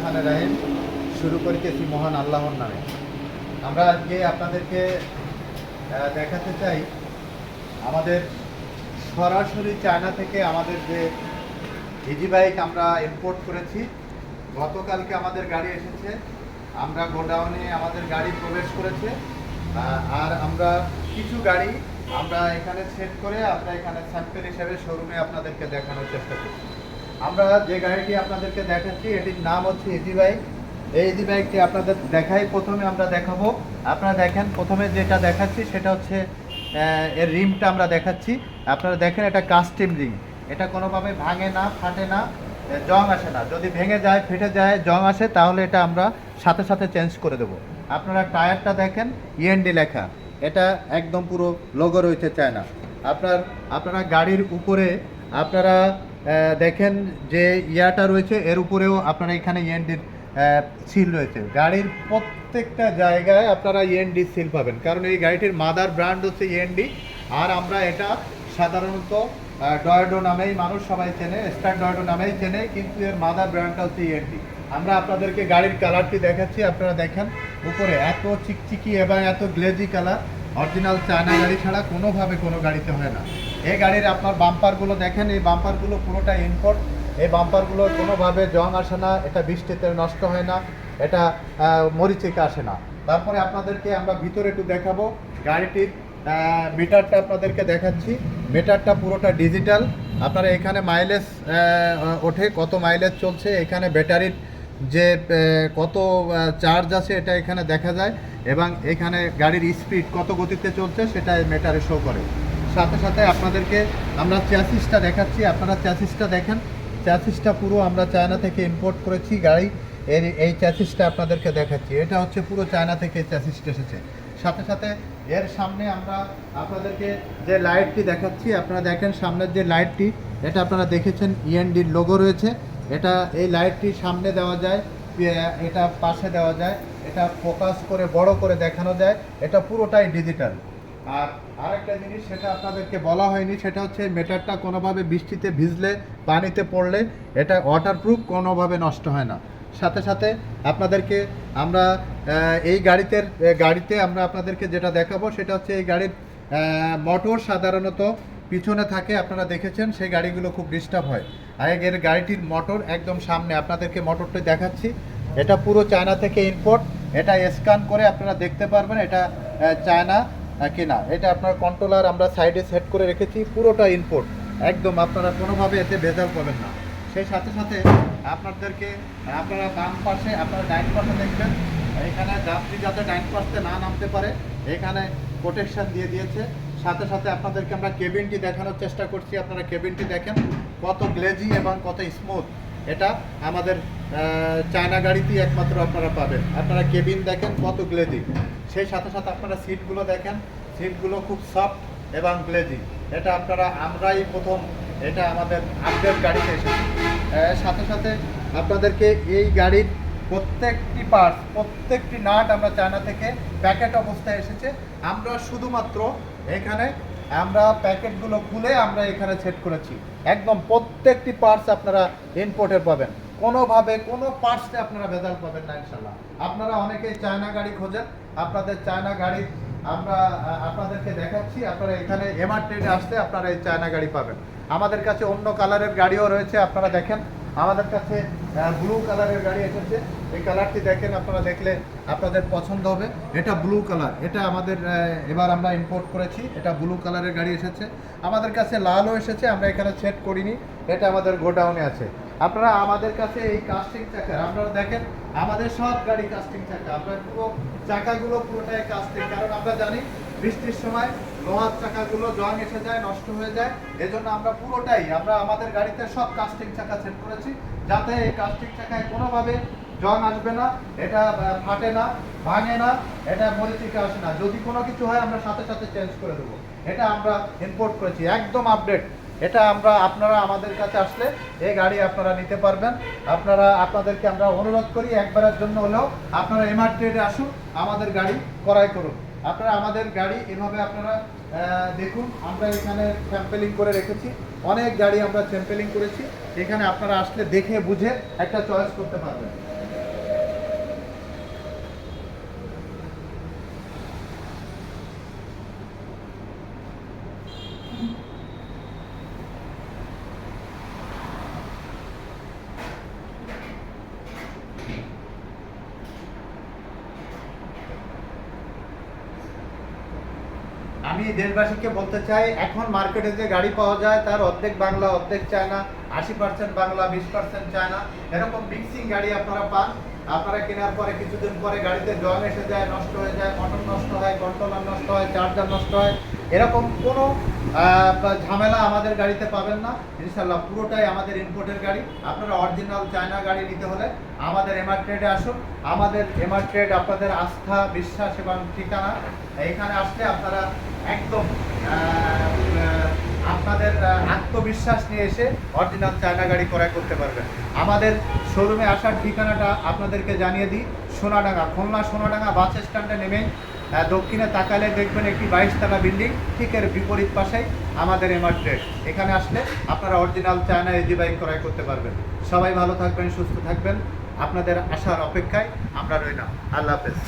রহমান রাহিম। শুরু করিতেছি মহান আল্লাহর নামে। আমরা আজকে আপনাদেরকে দেখাতে চাই আমাদের সরাসরি চায়না থেকে আমাদের যে ইজি বাইক আমরা ইম্পোর্ট করেছি। গতকালকে আমাদের গাড়ি এসেছে। আমরা গোডাউনে আমাদের গাড়ি প্রবেশ করেছে। আর আমরা কিছু গাড়ি আমরা এখানে সেট করে আমরা এখানে স্যাম্পেল হিসেবে শোরুমে আপনাদেরকে দেখানোর চেষ্টা করছি। আমরা যে গাড়িটি আপনাদেরকে দেখাচ্ছি, এটির নাম হচ্ছে ইজি বাইক এই ইজি বাইকটি আপনাদের দেখাই, প্রথমে আমরা দেখাবো। আপনারা দেখেন, প্রথমে যেটা দেখাচ্ছি, সেটা হচ্ছে এর রিমটা আমরা দেখাচ্ছি। আপনারা দেখেন, এটা কাস্টিম রিম। এটা কোনোভাবে ভাঙে না, ফাটে না জং আসে না। যদি ভেঙে যায়, ফেটে যায়, জং আসে, তাহলে এটা আমরা সাথে সাথে চেঞ্জ করে দেবো। আপনারা টায়ারটা দেখেন ইএনডি লেখা। এটা একদম পুরো লোগো রয়েছে চায়না। আপনার, আপনারা গাড়ির উপরে, আপনারা দেখেন যে ইয়াটা রয়েছে, এর উপরেও আপনারা এখানে ইএনডির সিল রয়েছে। গাড়ির প্রত্যেকটা জায়গায় আপনারা ইএনডি সিল পাবেন। কারণ এই গাড়িটির মাদার ব্র্যান্ড হচ্ছে ইএনডি আর আমরা এটা সাধারণত ডয়েডো নামেই মানুষ সবাই চেনে স্টার ডয়েডো নামেই চেনে, কিন্তু এর মাদার ব্র্যান্ডটা হচ্ছে ইএনডি আমরা আপনাদেরকে গাড়ির কালারটি দেখাচ্ছি, আপনারা দেখেন উপরে, এত চিকচিকি এবং এত গ্লেজি কালার অরিজিনাল চায়না গাড়ি ছাড়া কোনোভাবে কোনো গাড়িতে হয় না। এই গাড়ির আপনার বাম্পারগুলো দেখেন, এই বাম্পারগুলো পুরোটা ইম্পোর্ট এই বাম্পারগুলো কোনোভাবে জং আসে না, এটা বৃষ্টিতে নষ্ট হয় না, এটা মরিচিকা আসে না। তারপরে আপনাদেরকে আমরা ভিতরে একটু দেখাবো। গাড়িটির মিটারটা আপনাদেরকে দেখাচ্ছি। মিটারটা পুরোটা ডিজিটাল আপনারা এখানে মাইলেজ ওঠে, কত মাইলেজ চলছে, এখানে ব্যাটারির যে কত চার্জ আছে, এটা এখানে দেখা যায়। এবং এখানে গাড়ির স্পিড কত গতিতে চলছে, সেটা মেটারে শো করে। সাথে সাথে আপনাদেরকে আমরা চ্যাসিসটা দেখাচ্ছি, আপনারা চ্যাসিসটা দেখেন। চ্যাসিসটা পুরো আমরা চায়না থেকে ইম্পোর্ট করেছি গাড়ি। এর এই চ্যাসিসটা আপনাদেরকে দেখাচ্ছি। এটা হচ্ছে পুরো চায়না থেকে চ্যাসিসটা এসেছে। সাথে সাথে এর সামনে আমরা আপনাদেরকে যে লাইটটি দেখাচ্ছি, আপনারা দেখেন সামনের যে লাইটটি এটা আপনারা দেখেছেন ইএনডির লোগো রয়েছে। এটা, এই লাইটটি সামনে দেওয়া যায় এটা পাশে দেওয়া যায়। এটা ফোকাস করে, বড় করে দেখানো যায়। এটা পুরোটাই ডিজিটাল আর আরেকটা জিনিস সেটা আপনাদেরকে বলা হয়নি, সেটা হচ্ছে মেটারটা কোনোভাবে বৃষ্টিতে ভিজলে, পানিতে পড়লে এটা ওয়াটারপ্রুফ কোনোভাবে নষ্ট হয় না। সাথে সাথে আপনাদেরকে আমরা এই গাড়িতে গাড়িতে আমরা আপনাদেরকে যেটা দেখাবো, সেটা হচ্ছে এই গাড়ির মোটর সাধারণত পিছনে থাকে, আপনারা দেখেছেন, সেই গাড়িগুলো খুব ডিস্টার্ব হয়। আর এর গাড়িটির মোটর একদম সামনে, আপনাদেরকে মোটরটা দেখাচ্ছি। এটা পুরো চায়না থেকে ইম্পোর্ট এটা স্ক্যান করে আপনারা দেখতে পারবেন, এটা চায়না কিনা এটা আপনার কন্ট্রোলার আমরা সাইডে সেট করে রেখেছি, পুরোটা ইনপুট একদম আপনারা কোনোভাবে এতে ভেজাল পাবেন না। সেই সাথে সাথে আপনাদেরকে, আপনারা বাম পাশে, আপনারা ডাইন পাশে দেখবেন, এখানে যাত্রী যাতে ডাইন পাশে না নামতে পারে, এখানে প্রোটেকশন দিয়ে দিয়েছে। সাথে সাথে আপনাদেরকে আমরা কেবিনটি দেখানোর চেষ্টা করছি, আপনারা কেবিনটি দেখেন, কত গ্লেজি এবং কত স্মুথ এটা আমাদের চায়না গাড়িতেই একমাত্র আপনারা পাবেন। আপনারা কেবিন দেখেন কত গ্লেজি। সেই সাথে সাথে আপনারা সিটগুলো দেখেন। সিটগুলো খুব সফট এবং গ্লেজি। এটা আপনারা, আমরাই প্রথম এটা আমাদের আপডেট গাড়িতে এসেছে। সাথে সাথে আপনাদেরকে এই গাড়ির প্রত্যেকটি পার্টস প্রত্যেকটি নাট আমরা চায়না থেকে প্যাকেট অবস্থায় এসেছে। আমরা শুধুমাত্র এখানে আমরা প্যাকেটগুলো খুলে আমরা এখানে সেট করেছি। একদম প্রত্যেকটি পার্টস আপনারা ইম্পোর্টের পাবেন। কোনোভাবে কোনো পার্টসে আপনারা ভেজাল পাবেন না ইনশাল্লাহ আপনারা অনেকেই চায়না গাড়ি খোঁজেন। আপনাদের চায়না গাড়ি আমরা আপনাদেরকে দেখাচ্ছি। আপনারা এখানে এমআর ট্রেডে আসতে আপনারা এই চায়না গাড়ি পাবেন। আমাদের কাছে অন্য কালারের গাড়িও রয়েছে, আপনারা দেখেন। আমাদের কাছে ব্লু কালারের গাড়ি এসেছে। এই কালারটি দেখেন, আপনারা দেখলে আপনাদের পছন্দ হবে। এটা ব্লু কালার এটা আমাদের এবার আমরা ইম্পোর্ট করেছি। এটা ব্লু কালারের গাড়ি এসেছে। আমাদের কাছে লালও এসেছে, আমরা এখানে সেট করিনি। এটা আমাদের গোডাউনে আছে। আপনারা আমাদের কাছে এই কাস্টিং চাকা, আপনারা দেখেন, আমাদের সব গাড়ি কাস্টিং চাকা। আমরা পুরো চাকাগুলো পুরোটাই কাস্টিং কারণ আমরা জানি বৃষ্টির সময় লোহার চাকাগুলো জং এসে যায়, নষ্ট হয়ে যায়। এজন্য আমরা পুরোটাই, আমরা আমাদের গাড়িতে সব কাস্টিং চাকা সেট করেছি। যাতে এই কাস্টিং চাকায় কোনোভাবে জং আসবে না, এটা ফাটে না, ভাঙে না, এটা মরিচিকা আসে না। যদি কোনো কিছু হয়, আমরা সাথে সাথে চেঞ্জ করে দেবো। এটা আমরা ইম্পোর্ট করেছি, একদম আপডেট এটা আমরা, আপনারা আমাদের কাছে আসলে এই গাড়ি আপনারা নিতে পারবেন। আপনারা, আপনাদেরকে আমরা অনুরোধ করি, একবারের জন্য হলেও আপনারা এমআর আসুন, আমাদের গাড়ি ক্রয় করুন। আপনারা আমাদের গাড়ি এভাবে আপনারা দেখুন, আমরা এখানে স্যাম্পেলিং করে রেখেছি। অনেক গাড়ি আমরা স্যাম্পেলিং করেছি। এখানে আপনারা আসলে দেখে বুঝে একটা চয়েস করতে পারবেন। আমি দেশবাসীকে বলতে চাই, এখন মার্কেটে যে গাড়ি পাওয়া যায়, তার অর্ধেক বাংলা, অর্ধেক চায়না, আশি পার্সেন্ট বাংলা, বিশ পার্সেন্ট চায়না। এরকম মিক্সিং গাড়ি আপনারা পান। আপনারা কেনার পরে কিছুদিন পরে গাড়িতে জল এসে যায়, নষ্ট হয়ে যায় মোটর নষ্ট হয় কন্ট্রোলার নষ্ট হয় চার্জার নষ্ট হয়। এরকম কোনো ঝামেলা আমাদের গাড়িতে পাবেন না। ইনশাল্লাহ পুরোটাই আমাদের ইম্পোর্টের গাড়ি। আপনারা অরিজিনাল চায়না গাড়ি নিতে হলে আমাদের এমআর ট্রেডে আসুন। আমাদের এমআর ট্রেড আপনাদের আস্থা বিশ্বাস এবং ঠিকানা এখানে আসলে আপনারা একদম আপনাদের আত্মবিশ্বাস নিয়ে এসে অরিজিনাল চায়না গাড়ি ক্রয় করতে পারবেন। আমাদের শোরুমে আসার ঠিকানাটা আপনাদেরকে জানিয়ে দিই। সোনাডাঙ্গা খুলনা সোনাডাঙ্গা বাস স্ট্যান্ডে আহ, দক্ষিণে তাকালে দেখবেন একটি বাইশ তলা বিল্ডিং, ঠিক এর বিপরীত পাশেই আমাদের এমআর ট্রেড এখানে আসলে আপনারা অরিজিনাল চায়না এজি বাইক ক্রয় করতে পারবেন। সবাই ভালো থাকবেন, সুস্থ থাকবেন। আপনাদের আসার অপেক্ষায় আমরা রইলাম। আল্লাহ হাফেজ।